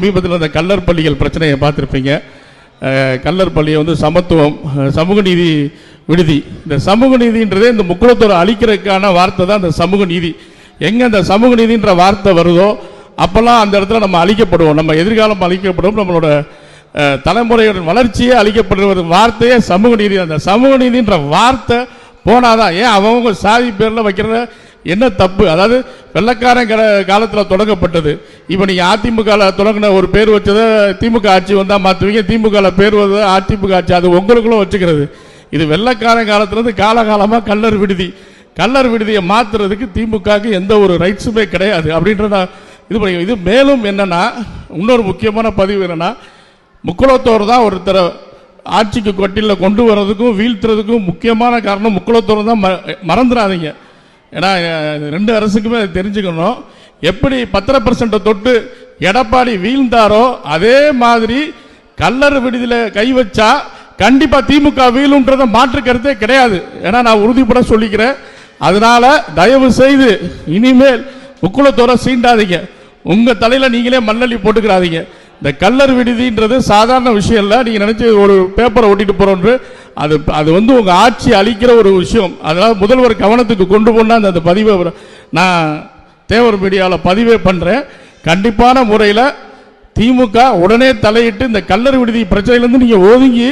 சமீபத்தில் அந்த கல்லர் பள்ளிகள் பிரச்சனையை பார்த்துருப்பீங்க. கல்லர் பள்ளியை வந்து சமத்துவம் சமூக நீதி விடுதி. இந்த சமூக நீதின்றதே இந்த முக்குளத்தோரை அழிக்கிறதுக்கான வார்த்தை தான் அந்த சமூக நீதி. எங்கே அந்த சமூக நீதின்ற வார்த்தை வருதோ அப்போல்லாம் அந்த இடத்துல நம்ம அழிக்கப்படுவோம். நம்ம எதிர்காலம் அழிக்கப்படும். நம்மளோட தலைமுறையுடன் தலைமுறையோட வளர்ச்சியே அழிக்கப்படுற வார்த்தையே சமூக நீதி. அந்த சமூக நீதின்ற வார்த்தை போனாதான் ஏன் அவங்க சாதி பேரில் வைக்கிற என்ன தப்பு? அதாவது வெள்ளக்காரன் காலத்தில் தொடங்கப்பட்டது. இப்போ நீங்கள் அதிமுக தொடங்கின ஒரு பேர் வச்சதை திமுக ஆட்சி வந்தால் மாற்றுவீங்க திமுக பேர் வந்தது அதிமுக ஆட்சி அது உங்களுக்குள்ள வச்சுக்கிறது. இது வெள்ளக்காரன் காலத்துலேருந்து காலகாலமாக கல்லர் விடுதி. கல்லர் விடுதியை மாற்றுறதுக்கு திமுகவுக்கு எந்த ஒரு ரைட்ஸுமே கிடையாது. அப்படின்றத இது பண்ணி இது மேலும் என்னென்னா இன்னொரு முக்கியமான பதிவு என்னென்னா முக்குளத்தோர் தான் ஒருத்தரை ஆட்சிக்கு கொட்டில கொண்டு வர்றதுக்கும் வீழ்த்துறதுக்கும் முக்கியமான காரணம் முக்குளத்தோர் தான் ம- மறந்துடாதீங்க ஏன்னா ரெண்டு அரசுக்குமே தெரிஞ்சுக்கணும். எப்படி பத்தரை பர்சன்ட்டை தொட்டு எடப்பாடி வீழ்ந்தாரோ அதே மாதிரி கல்லறு விடுதியில் கை வச்சா கண்டிப்பா திமுக வீழுன்றத மாற்று கருத்தே கிடையாது. ஏன்னா நான் உறுதிப்பட சொல்லிக்கிறேன். அதனால தயவு செய்து இனிமேல் முக்குளத்தோரை சீண்டாதீங்க. உங்க தலையில நீங்களே மண்ணள்ளி போட்டுக்கிறாதீங்க. இந்த கல்லர் விடுதின்றது சாதாரண விஷயம் இல்லை. நீங்க நினைச்சு ஒரு பேப்பரை ஒட்டிட்டு போறோன்று அது அது வந்து உங்க ஆட்சி அளிக்கிற ஒரு விஷயம். அதனால் முதல்வர் கவனத்துக்கு கொண்டு போனா அந்த பதிவை நான் தேவர் மீடியாவில் பதிவே பண்றேன். கண்டிப்பான முறையில் திமுக உடனே தலையிட்டு இந்த கல்லர் விடுதி பிரச்சனையிலேருந்து நீங்க ஒதுங்கி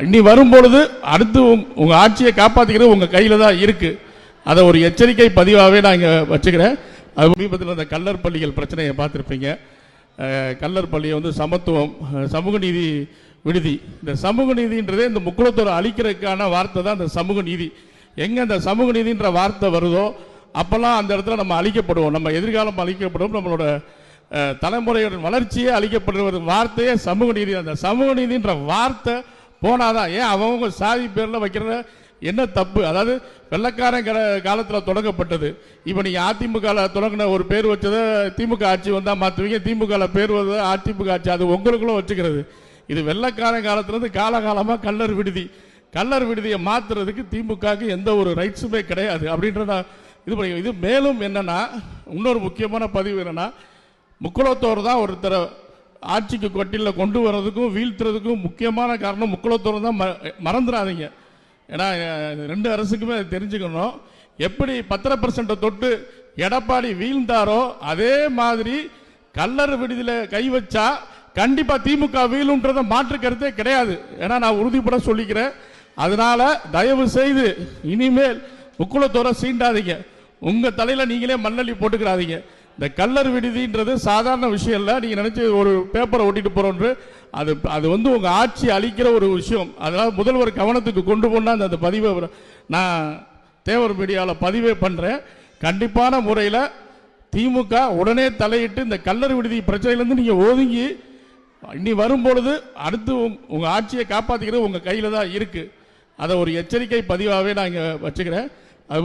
இனி வரும்பொழுது அடுத்து உங்க- ஆட்சியை காப்பாற்றிக்கிறது உங்க கையில தான் இருக்கு. அதை ஒரு எச்சரிக்கை பதிவாகவே நான் இங்கே வச்சுக்கிறேன். அது சமீபத்தில் அந்த கல்லர் பள்ளிகள் பிரச்சனையை பார்த்துருப்பீங்க. கல்லர் பள்ளியை வந்து சமத்துவம் சமூக நீதி விடுதி. இந்த சமூக நீதின்றதே இந்த முக்குளத்தோரை அழிக்கிறதுக்கான வார்த்தை தான் இந்த சமூக நீதி. எங்கே அந்த சமூக நீதின்ற வார்த்தை வருதோ அப்போல்லாம் அந்த இடத்துல நம்ம அழிக்கப்படுவோம். நம்ம எதிர்காலம் அழிக்கப்படும். நம்மளோட அஹ், தலைமுறையோட வளர்ச்சியே அழிக்கப்படுற வார்த்தையே சமூக நீதி. அந்த சமூக நீதின்ற வார்த்தை போனாதான் ஏன் அவங்க சாதி பேரில் வைக்கிற என்ன தப்பு? அதாவது வெள்ளக்காரன் காலத்தில் தொடங்கப்பட்டது. இப்போ நீங்கள் அதிமுக தொடங்கின ஒரு பேர் வச்சதை திமுக ஆட்சி வந்தால் மாற்றுவீங்க திமுக பேர் வந்தது அதிமுக ஆட்சி அது உங்களுக்குள்ள வச்சுக்கிறது. இது வெள்ளக்காரன் காலத்துலேருந்து காலகாலமாக கல்லர் விடுதி. கல்லர் விடுதியை மாற்றுறதுக்கு திமுகவுக்கு எந்த ஒரு ரைட்ஸுமே கிடையாது. அப்படின்றத இது பண்ணி இது மேலும் என்னென்னா இன்னொரு முக்கியமான பதிவு என்னென்னா முக்குளத்தோர் தான் ஒருத்தரை ஆட்சிக்கு கொட்டியில் கொண்டு வர்றதுக்கும் வீழ்த்துறதுக்கும் முக்கியமான காரணம் முக்குளத்தோர் தான் ம- மறந்துடாதீங்க. ஏன்னா ரெண்டு அரசுக்குமே அதை தெரிஞ்சுக்கணும். எப்படி பத்தரை பர்சன்ட்டை தொட்டு எடப்பாடி வீழ்ந்தாரோ அதே மாதிரி கல்லர் விடுதியில் கை வச்சா கண்டிப்பா திமுக வீழும்ன்றத மாற்று கருத்தே கிடையாது. ஏன்னா நான் உறுதிப்பட சொல்லிக்கிறேன். அதனால தயவு செய்து இனிமேல் முக்குளத்தோரை சீண்டாதீங்க. உங்க தலையில நீங்களே மண்ணள்ளி போட்டுக்கிறாதீங்க. இந்த கல்லர் விடுதின்றது சாதாரண விஷயம் இல்லை. நீங்க நினைச்சு ஒரு பேப்பரை ஓட்டிட்டு போகிறோன்று அது அது வந்து உங்க ஆட்சி அளிக்கிற ஒரு விஷயம். அதனால முதல்வர் கவனத்துக்கு கொண்டு போனா அந்த பதிவை நான் தேவர் மீடியாவில் பதிவே பண்றேன். கண்டிப்பான முறையில் திமுக உடனே தலையிட்டு இந்த கல்லர் விடுதி பிரச்சனையிலேருந்து நீங்கள் ஒதுங்கி இனி வரும்பொழுது அடுத்து உங்கள் ஆட்சியை காப்பாற்றிக்கிறது உங்கள் கையில் தான் இருக்குது அதை ஒரு எச்சரிக்கை பதிவாகவே நான் இங்கே வச்சுக்கிறேன்.